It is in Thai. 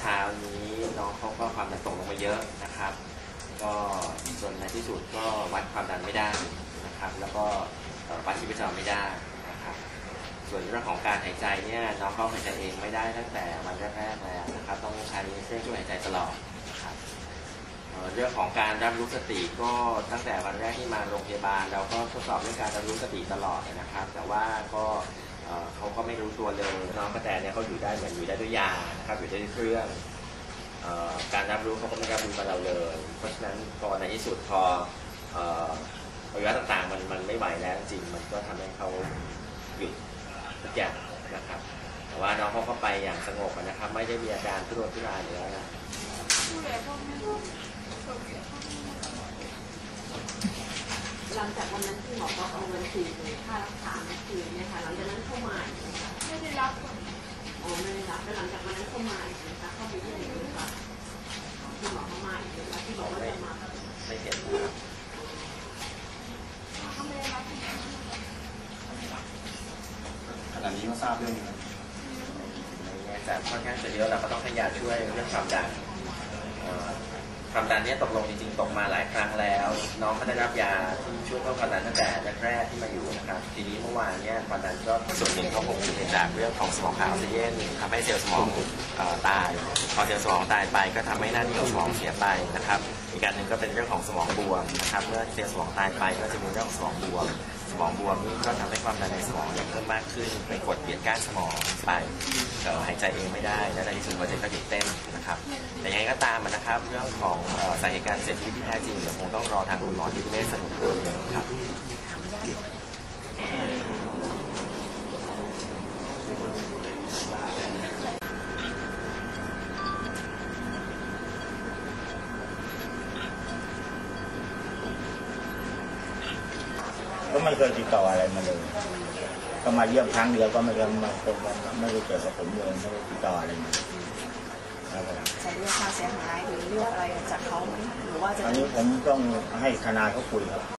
เช้านี้น้องเขาก็ความดันตกลงมาเยอะนะครับ ก็จนในที่สุดก็วัดความดันไม่ได้นะครับ แล้วก็วัดชีพจรไม่ได้นะครับ ส่วนเรื่องของการหายใจเนี่ยน้องเขาหายใจเองไม่ได้ตั้งแต่วันแรกๆแล้วนะครับ ต้องใช้เครื่องช่วยหายใจตลอดนะครับเรื่องของการรับรู้สติก็ตั้งแต่วันแรกที่มาโรงพยาบาล เราก็ทดสอบเรื่องการรับรู้สติตลอดนะครับ แต่ว่าก็ เขาก็ไม่รู้ตัวเลยน้องกระแตเนี่ยเขาอยู่ได้เหมือนอยู่ได้ด้วยยานะครับอยู่ได้ด้วยเครื่องอการรับรู้เขาก็ไม่รับรู้กับเราเลย เพราะฉะนั้นพอในที่สุดพออ่ออวัยวะต่างๆมันมันไม่ไหวแล้วจริงมันก็ทำให้เขาหยุดทุกอย่างนะครับ แต่ว่าน้องเขาก็ไปอย่างสงบนะครับ ไม่ได้มีอาการทุรนทุรายเลยนะหลังจากวันนั้นที่หมอบอกเอาเงินคืนเลยค่ารักษาไม่คืนเนี่ยค่ะหลังจากนั้นเข้ามา แล้วหลังจากวันนั้นเข้ามาอีกนะคะเข้าไปที่ไหนอีกคะที่หมอเข้ามาอีกนะคะที่บอกว่าจะมาไม่เห็นนะครับขาไม่ได้รับขณะนี้ก็ทราบเรื่องนี้ไม่แต่ค่อนข้างจะเยอะเราก็ต้องให้ยาช่วยเรื่องความดัน ความดันเนี่ยตกลงจริงๆตกมาหลายครั้งแล้ว น้องก็ได้รับยาที่ช่วยเพิ่มความดันตั้งแต่แรกๆที่มาอยู่นะครับ ทีนี้เมื่อวานเนี่ยความดันก็ส่วนหนึ่งก็คงจะจากเรื่องของสมองขาดออกซิเจนทำให้เซลล์สมองตาย พอเซลล์สมองตายไปก็ทำให้หน้าที่ของสมองเสียไปนะครับ อีกการหนึ่งก็เป็นเรื่องของสมองบวมนะครับ เมื่อเซลล์สมองตายไปก็จะมีเรื่องของสมองบวมสมองบวมนี่ก็ทำให้ความดันในสมองเพิ่มมากขึ้นไปกดเปลี่ยนก้านสมองไปหายใจเองไม่ได้ และในที่สุดหัวใจก็หยุดเต้นนะครับ ต่ยังไงก็ตามนะครับเรื่องของเอ่อสาเหตุการเสียชีวิตที่แท้จริงเดี๋ยวคงต้องรอทางคุณหมอที่เวชสรุปเพิ่มเติมครับ ก็ไม่เคยติดต่ออะไรมาเลย ก็มาเยี่ยมครั้งเดียวก็ไม่เคยมาพบกันไม่ได้เจอกับผมเลยไม่ได้ติดต่ออะไรมา ครับผมจะเรียกค่าเสียหายหรือเรียกอะไรจากเขาไหมหรือว่าจะอันนี้ผมต้องให้ทนายเขาคุยครับ